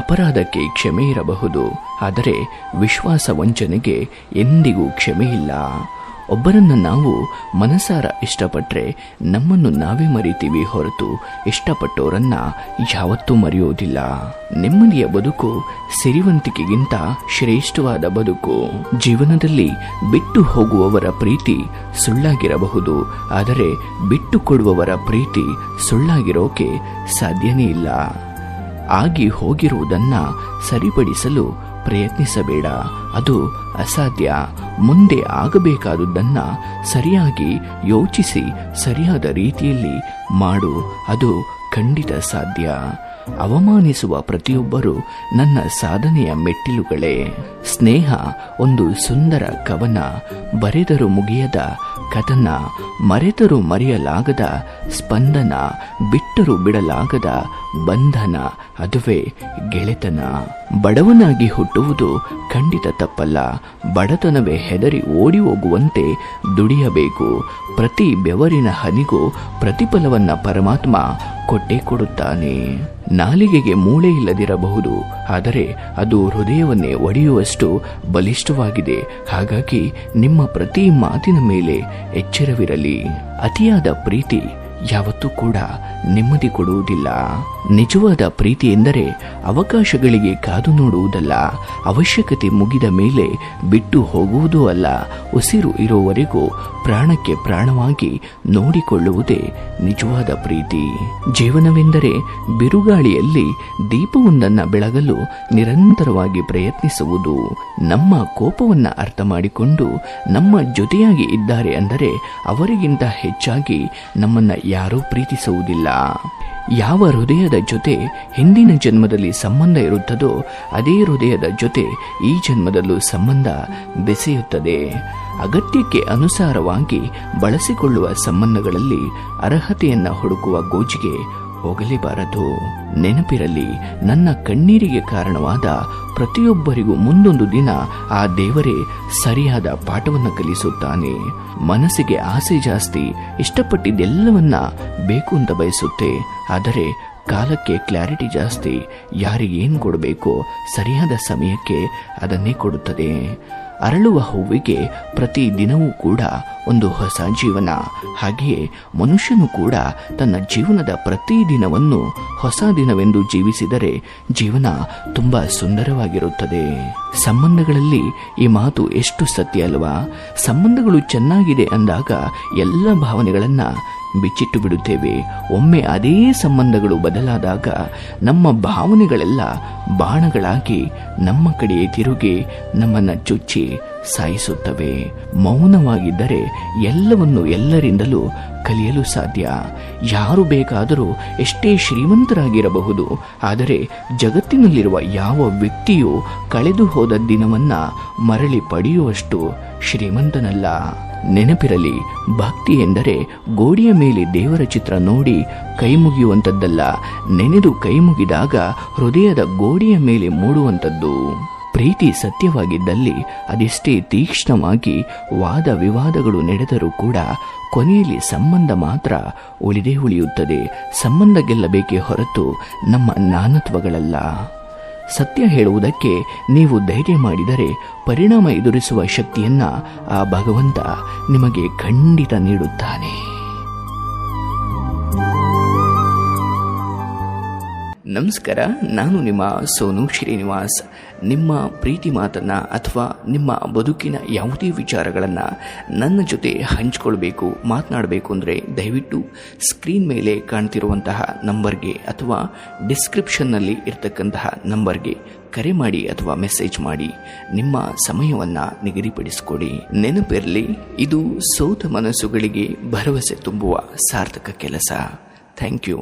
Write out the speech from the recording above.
ಅಪರಾಧಕ್ಕೆ ಕ್ಷಮೆ ಇರಬಹುದು. ಆದರೆ ವಿಶ್ವಾಸ ವಂಚನೆಗೆ ಎಂದಿಗೂ ಕ್ಷಮೆ ಇಲ್ಲ. ಒಬ್ಬರನ್ನ ನಾವು ಮನಸಾರ ಇಷ್ಟಪಟ್ಟರೆ ನಮ್ಮನ್ನು ನಾವೇ ಮರಿತೀವಿ ಹೊರತು ಇಷ್ಟಪಟ್ಟವರನ್ನ ಯಾವತ್ತೂ ಮರೆಯೋದಿಲ್ಲ. ನೆಮ್ಮದಿಯ ಬದುಕು ಸಿರಿವಂತಿಕೆಗಿಂತ ಶ್ರೇಷ್ಠವಾದ ಬದುಕು. ಜೀವನದಲ್ಲಿ ಬಿಟ್ಟು ಹೋಗುವವರ ಪ್ರೀತಿ ಸುಳ್ಳಾಗಿರಬಹುದು. ಆದರೆ ಬಿಟ್ಟು ಕೊಡುವವರ ಪ್ರೀತಿ ಸುಳ್ಳಾಗಿರೋಕೆ ಸಾಧ್ಯನೇ ಇಲ್ಲ. ಆಗಿ ಹೋಗಿರುವುದನ್ನ ಸರಿಪಡಿಸಲು ಪ್ರಯತ್ನಿಸಬೇಡ. ಅದು ಅಸಾಧ್ಯ. ಮುಂದೆ ಆಗಬೇಕಾದುದನ್ನ ಸರಿಯಾಗಿ ಯೋಚಿಸಿ, ಸರಿಯಾದ ರೀತಿಯಲ್ಲಿ ಮಾಡು. ಅದು ಖಂಡಿತ ಸಾಧ್ಯ. ಅವಮಾನಿಸುವ ಪ್ರತಿಯೊಬ್ಬರು ನನ್ನ ಸಾಧನೆಯ ಮೆಟ್ಟಿಲುಗಳೇ. ಸ್ನೇಹ ಒಂದು ಸುಂದರ ಕವನ. ಬರೆದರೂ ಮುಗಿಯದ ಕಥನ ಮರೆತರೂ ಮರೆಯಲಾಗದ ಸ್ಪಂದನ ಬಿಟ್ಟರೂ ಬಿಡಲಾಗದ ಬಂಧನ ಅದುವೇ ಗೆಳೆತನ. ಬಡವನಾಗಿ ಹುಟ್ಟುವುದು ಖಂಡಿತ ತಪ್ಪಲ್ಲ. ಬಡತನವೇ ಹೆದರಿ ಓಡಿ ಹೋಗುವಂತೆ ದುಡಿಯಬೇಕು. ಪ್ರತಿ ಬೆವರಿನ ಹನಿಗೂ ಪ್ರತಿಫಲವನ್ನ ಪರಮಾತ್ಮ ಕೊಟ್ಟೇ ಕೊಡುತ್ತಾನೆ. ನಾಲಿಗೆಗೆ ಮೂಳೆ ಇಲ್ಲದಿರಬಹುದು, ಆದರೆ ಅದು ಹೃದಯವನ್ನೇ ಒಡೆಯುವಷ್ಟು ಬಲಿಷ್ಠವಾಗಿದೆ. ಹಾಗಾಗಿ ನಿಮ್ಮ ಪ್ರತಿ ಮಾತಿನ ಮೇಲೆ ಎಚ್ಚರವಿರಲಿ. ಅತಿಯಾದ ಪ್ರೀತಿ ಯಾವತ್ತೂ ಕೂಡ ನೆಮ್ಮದಿ ಕೊಡುವುದಿಲ್ಲ. ನಿಜವಾದ ಪ್ರೀತಿ ಎಂದರೆ ಅವಕಾಶಗಳಿಗೆ ಕಾದು ನೋಡುವುದಲ್ಲ, ಅವಶ್ಯಕತೆ ಮುಗಿದ ಮೇಲೆ ಬಿಟ್ಟು ಹೋಗುವುದೂ ಅಲ್ಲ, ಉಸಿರು ಇರುವವರೆಗೂ ಪ್ರಾಣಕ್ಕೆ ಪ್ರಾಣವಾಗಿ ನೋಡಿಕೊಳ್ಳುವುದೇ ನಿಜವಾದ ಪ್ರೀತಿ. ಜೀವನವೆಂದರೆ ಬಿರುಗಾಳಿಯಲ್ಲಿ ದೀಪವೊಂದನ್ನು ಬೆಳಗಲು ನಿರಂತರವಾಗಿ ಪ್ರಯತ್ನಿಸುವುದು. ನಮ್ಮ ಕೋಪವನ್ನು ಅರ್ಥ ಮಾಡಿಕೊಂಡು ನಮ್ಮ ಜೊತೆಯಾಗಿ ಇದ್ದಾರೆ ಅಂದರೆ ಅವರಿಗಿಂತ ಹೆಚ್ಚಾಗಿ ನಮ್ಮನ್ನು ಯಾರೂ ಪ್ರೀತಿಸುವುದಿಲ್ಲ. ಯಾವ ಹೃದಯದ ಜೊತೆ ಹಿಂದಿನ ಜನ್ಮದಲ್ಲಿ ಸಂಬಂಧ ಇರುತ್ತದೋ ಅದೇ ಹೃದಯದ ಜೊತೆ ಈ ಜನ್ಮದಲ್ಲೂ ಸಂಬಂಧ ಬೆಸೆಯುತ್ತದೆ. ಅಗತ್ಯಕ್ಕೆ ಅನುಸಾರವಾಗಿ ಬಳಸಿಕೊಳ್ಳುವ ಸಂಬಂಧಗಳಲ್ಲಿ ಅರ್ಹತೆಯನ್ನು ಹುಡುಕುವ ಗೋಜಿಗೆ ಹೋಗಲೇಬಾರದು. ನೆನಪಿರಲಿ, ನನ್ನ ಕಣ್ಣೀರಿಗೆ ಕಾರಣವಾದ ಪ್ರತಿಯೊಬ್ಬರಿಗೂ ಮುಂದೊಂದು ದಿನ ಆ ದೇವರೇ ಸರಿಯಾದ ಪಾಠವನ್ನು ಕಲಿಸುತ್ತಾನೆ. ಮನಸ್ಸಿಗೆ ಆಸೆ ಜಾಸ್ತಿ, ಇಷ್ಟಪಟ್ಟಿದ್ದೆಲ್ಲವನ್ನ ಬೇಕು ಅಂತ ಬಯಸುತ್ತೆ. ಆದರೆ ಕಾಲಕ್ಕೆ ಕ್ಲಾರಿಟಿ ಜಾಸ್ತಿ ಯಾರಿಗೇನು ಕೊಡಬೇಕೋ ಸರಿಯಾದ ಸಮಯಕ್ಕೆ ಅದನ್ನೇ ಕೊಡುತ್ತದೆ. ಅರಳುವ ಹೂವಿಗೆ ಪ್ರತಿ ದಿನವೂ ಕೂಡ ಒಂದು ಹೊಸ ಜೀವನ. ಹಾಗೆಯೇ ಮನುಷ್ಯನು ಕೂಡ ತನ್ನ ಜೀವನದ ಪ್ರತಿ ದಿನವನ್ನು ಹೊಸ ದಿನವೆಂದು ಜೀವಿಸಿದರೆ ಜೀವನ ತುಂಬಾ ಸುಂದರವಾಗಿರುತ್ತದೆ. ಸಂಬಂಧಗಳಲ್ಲಿ ಈ ಮಾತು ಎಷ್ಟು ಸತ್ಯ ಅಲ್ವಾ? ಸಂಬಂಧಗಳು ಚೆನ್ನಾಗಿದೆ ಅಂದಾಗ ಎಲ್ಲ ಭಾವನೆಗಳನ್ನ ಬಿಚ್ಚಿಟ್ಟು ಬಿಡುತ್ತೇವೆ ಒಮ್ಮೆ ಅದೇ ಸಂಬಂಧಗಳು ಬದಲಾದಾಗ ನಮ್ಮ ಭಾವನೆಗಳೆಲ್ಲ ಬಾಣಗಳಾಗಿ ನಮ್ಮ ಕಡೆಯೇ ತಿರುಗಿ ನಮ್ಮನ್ನ ಚುಚ್ಚಿ ಸಾಯಿಸುತ್ತವೆ. ಮೌನವಾಗಿದ್ದರೆ ಎಲ್ಲವನ್ನು ಎಲ್ಲರಿಂದಲೂ ಕಲಿಯಲು ಸಾಧ್ಯ. ಯಾರು ಬೇಕಾದರೂ ಎಷ್ಟೇ ಶ್ರೀಮಂತರಾಗಿರಬಹುದು, ಆದರೆ ಜಗತ್ತಿನಲ್ಲಿರುವ ಯಾವ ವ್ಯಕ್ತಿಯೂ ಕಳೆದು ಹೋದ ದಿನವನ್ನ ಮರಳಿ ಪಡೆಯುವಷ್ಟು ಶ್ರೀಮಂತನಲ್ಲ. ನೆನಪಿರಲಿ, ಭಕ್ತಿ ಎಂದರೆ ಗೋಡೆಯ ಮೇಲೆ ದೇವರ ಚಿತ್ರ ನೋಡಿ ಕೈ ಮುಗಿಯುವಂಥದ್ದಲ್ಲ ನೆನೆದು ಕೈ ಮುಗಿದಾಗ ಹೃದಯದ ಗೋಡೆಯ ಮೇಲೆ ಮೂಡುವಂಥದ್ದು. ಪ್ರೀತಿ ಸತ್ಯವಾಗಿದ್ದಲ್ಲಿ ಅದೆಷ್ಟೇ ತೀಕ್ಷ್ಣವಾಗಿ ವಾದ ವಿವಾದಗಳು ನಡೆದರೂ ಕೂಡ ಕೊನೆಯಲ್ಲಿ ಸಂಬಂಧ ಮಾತ್ರ ಉಳಿದೇ ಉಳಿಯುತ್ತದೆ, ಸಂಬಂಧ ಗೆಲ್ಲಬೇಕೇ ಹೊರತು ನಮ್ಮ ನಾನತ್ವಗಳಲ್ಲ ಸತ್ಯ ಹೇಳುವುದಕ್ಕೆ ನೀವು ಧೈರ್ಯ ಮಾಡಿದರೆ ಪರಿಣಾಮ ಎದುರಿಸುವ ಶಕ್ತಿಯನ್ನ ಆ ಭಗವಂತ ನಿಮಗೆ ಖಂಡಿತ ನೀಡುತ್ತಾನೆ. ನಮಸ್ಕಾರ, ನಾನು ನಿಮ್ಮ ಸೋನು ಶ್ರೀನಿವಾಸ್. ನಿಮ್ಮ ಪ್ರೀತಿ ಮಾತನ್ನು ಅಥವಾ ನಿಮ್ಮ ಬದುಕಿನ ಯಾವುದೇ ವಿಚಾರಗಳನ್ನು ನನ್ನ ಜೊತೆ ಹಂಚಿಕೊಳ್ಬೇಕು, ಮಾತನಾಡಬೇಕು ಅಂದರೆ ದಯವಿಟ್ಟು ಸ್ಕ್ರೀನ್ ಮೇಲೆ ಕಾಣ್ತಿರುವಂತಹ ನಂಬರ್ಗೆ ಅಥವಾ ಡಿಸ್ಕ್ರಿಪ್ಷನ್ನಲ್ಲಿ ಇರತಕ್ಕಂತಹ ನಂಬರ್ಗೆ ಕರೆ ಮಾಡಿ ಅಥವಾ ಮೆಸೇಜ್ ಮಾಡಿ. ನಿಮ್ಮ ಸಮಯವನ್ನು ನಿಗದಿಪಡಿಸಿಕೊಡಿ. ನೆನಪಿರಲಿ, ಇದು ಸೋತ ಮನಸ್ಸುಗಳಿಗೆ ಭರವಸೆ ತುಂಬುವ ಸಾರ್ಥಕ ಕೆಲಸ. Thank you.